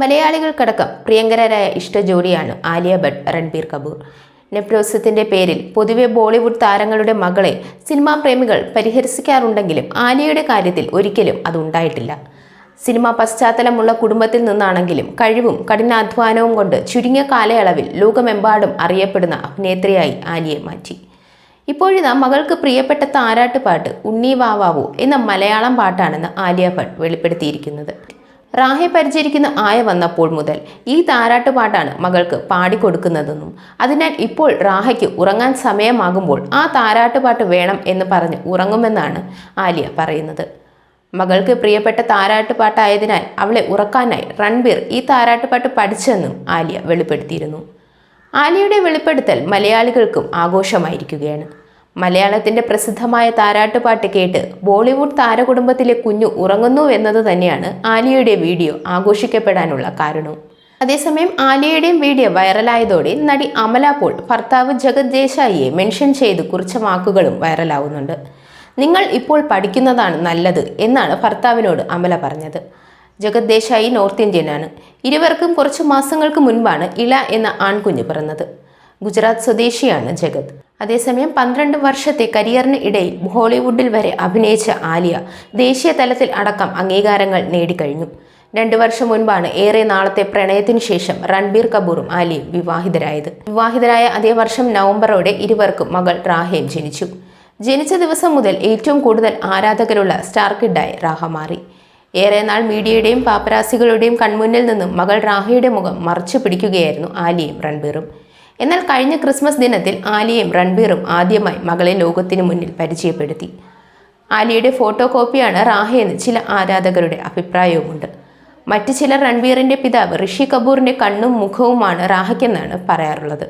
മലയാളികൾക്കടക്കം പ്രിയങ്കരായ ഇഷ്ടജോഡിയാണ് ആലിയ ഭട്ട് രൺബീർ കപൂർ. നെപ്രോസത്തിന്റെ പേരിൽ പൊതുവെ ബോളിവുഡ് താരങ്ങളുടെ മകളെ സിനിമാ പ്രേമികൾ പരിഹസിക്കാറുണ്ടെങ്കിലും ആലിയയുടെ കാര്യത്തിൽ ഒരിക്കലും അതുണ്ടായിട്ടില്ല. സിനിമാ പശ്ചാത്തലമുള്ള കുടുംബത്തിൽ നിന്നാണെങ്കിലും കഴിവും കഠിനാധ്വാനവും കൊണ്ട് ചുരുങ്ങിയ കാലയളവിൽ ലോകമെമ്പാടും അറിയപ്പെടുന്ന അഭിനേത്രിയായി ആലിയെ മാറ്റി. ഇപ്പോഴിതാ മകൾക്ക് പ്രിയപ്പെട്ട താരാട്ട് പാട്ട് ഉണ്ണി വാവാവു എന്ന മലയാളം പാട്ടാണെന്ന് ആലിയ ഭട്ട് വെളിപ്പെടുത്തിയിരിക്കുന്നത്. റാഹെ പരിചരിക്കുന്ന ആയ വന്നപ്പോൾ മുതൽ ഈ താരാട്ടുപാട്ടാണ് മകൾക്ക് പാടിക്കൊടുക്കുന്നതെന്നും അതിനാൽ ഇപ്പോൾ റാഹയ്ക്ക് ഉറങ്ങാൻ സമയമാകുമ്പോൾ ആ താരാട്ടുപാട്ട് വേണം എന്ന് പറഞ്ഞ് ഉറങ്ങുമെന്നാണ് ആലിയ പറയുന്നത്. മകൾക്ക് പ്രിയപ്പെട്ട താരാട്ടുപാട്ടായതിനാൽ അവളെ ഉറക്കാനായി റൺബീർ ഈ താരാട്ടുപാട്ട് പഠിച്ചെന്നും ആലിയ വെളിപ്പെടുത്തിയിരുന്നു. ആലിയയുടെ വെളിപ്പെടുത്തൽ മലയാളികൾക്കും ആഘോഷമായിരിക്കുകയാണ്. മലയാളത്തിന്റെ പ്രസിദ്ധമായ താരാട്ടുപാട്ട് കേട്ട് ബോളിവുഡ് താരകുടുംബത്തിലെ കുഞ്ഞു ഉറങ്ങുന്നു എന്നത് തന്നെയാണ് ആലിയയുടെ വീഡിയോ ആഘോഷിക്കപ്പെടാനുള്ള കാരണം. അതേസമയം ആലിയയുടെയും വീഡിയോ വൈറലായതോടെ നടി അമല പോൾ ഭർത്താവ് ജഗത് ദേശായിയെ മെൻഷൻ ചെയ്ത് കുറച്ച് വാക്കുകളും വൈറലാവുന്നുണ്ട്. നിങ്ങൾ ഇപ്പോൾ പഠിക്കുന്നതാണ് നല്ലത് എന്നാണ് ഭർത്താവിനോട് അമല പറഞ്ഞത്. ജഗത് ദേശായി നോർത്ത് ഇന്ത്യനാണ് ഇരുവർക്കും കുറച്ച് മാസങ്ങൾക്ക് മുൻപാണ് ഇള എന്ന ആൺകുഞ്ഞ് പിറന്നത്. ഗുജറാത്ത് സ്വദേശിയാണ് ജഗത്. അതേസമയം പന്ത്രണ്ട് വർഷത്തെ കരിയറിന് ഇടയിൽ ഹോളിവുഡിൽ വരെ അഭിനയിച്ച ആലിയ ദേശീയ തലത്തിൽ അടക്കം അംഗീകാരങ്ങൾ നേടിക്കഴിഞ്ഞു. രണ്ട് വർഷം മുൻപാണ് ഏറെ നാളത്തെ പ്രണയത്തിനു ശേഷം രൺബീർ കപൂറും ആലിയും വിവാഹിതരായത്. വിവാഹിതരായ അതേ വർഷം നവംബറോടെ ഇരുവർക്കും മകൾ റാഹയും ജനിച്ചു. ജനിച്ച ദിവസം മുതൽ ഏറ്റവും കൂടുതൽ ആരാധകരുള്ള സ്റ്റാർ കിഡായി റാഹ മാറി. ഏറെ നാൾ മീഡിയയുടെയും പാപ്പരാസികളുടെയും കൺമുന്നിൽ നിന്നും മകൾ റാഹയുടെ മുഖം മറച്ചു പിടിക്കുകയായിരുന്നു ആലിയും രൺബീറും. എന്നാൽ കഴിഞ്ഞ ക്രിസ്മസ് ദിനത്തിൽ ആലിയയും രൺബീറും ആദ്യമായി മകളെ ലോകത്തിനു മുന്നിൽ പരിചയപ്പെടുത്തി. ആലിയുടെ ഫോട്ടോ കോപ്പിയാണ് റാഹയെന്ന് ചില ആരാധകരുടെ അഭിപ്രായവുമുണ്ട്. മറ്റു ചിലർ രൺബീറിന്റെ പിതാവ് ഋഷി കപൂറിന്റെ കണ്ണും മുഖവുമാണ് റാഹയ്ക്കെന്നാണ് പറയാറുള്ളത്.